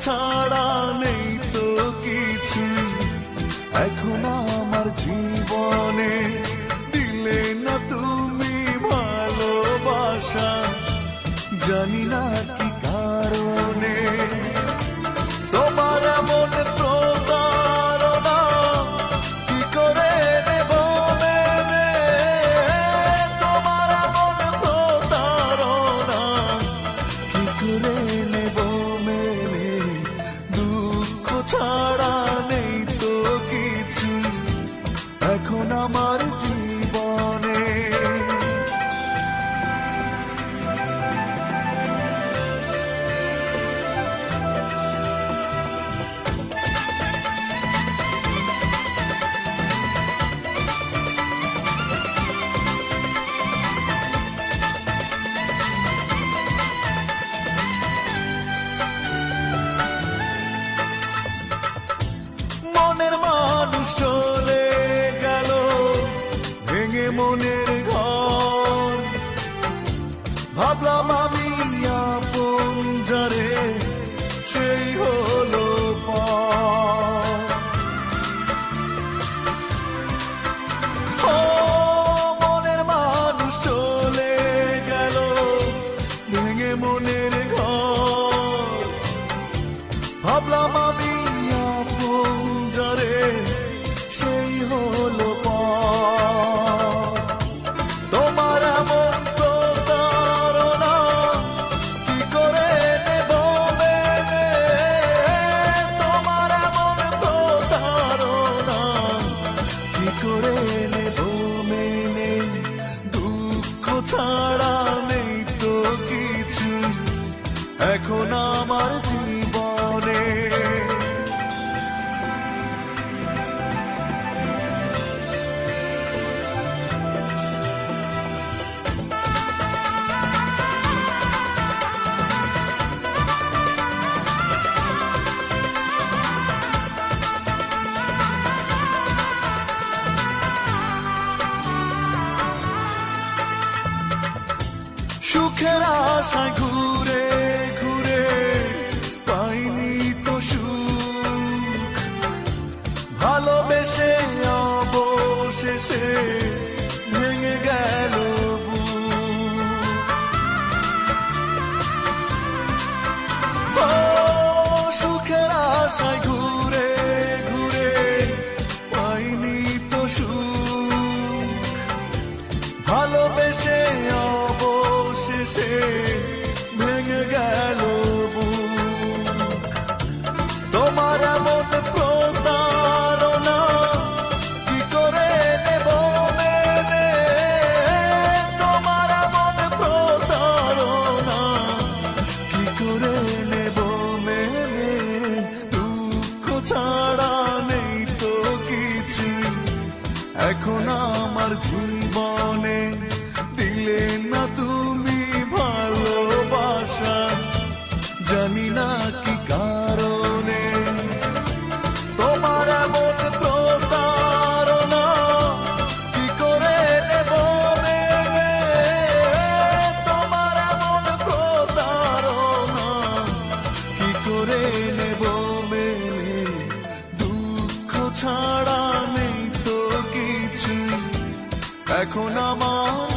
ছাড়া নেই তো কিছু। এখন আমার জীবনে দিলে না তুমি ভালোবাসা। জানি না নেই তো কিছু। এখন আমার ভাবলাম আমি সেই হলো। তোমার করে মেনে? দুঃখ ছাড়া নেই তো কিছু, এখন আমার জীবনে। সুখের আশায় ঘুরে ঘুরে পাইনি তো সুখ। ভালোবেসে এখন আমার জীবনে দিলে না তুমি ভালোবাসা। জানি না কি কারণে। তোমার এমন প্রতারণা কি করে নেব তোমার এমন প্রতারণা কি করে নেব মেনে দুঃখ ছাড়া এখন আমার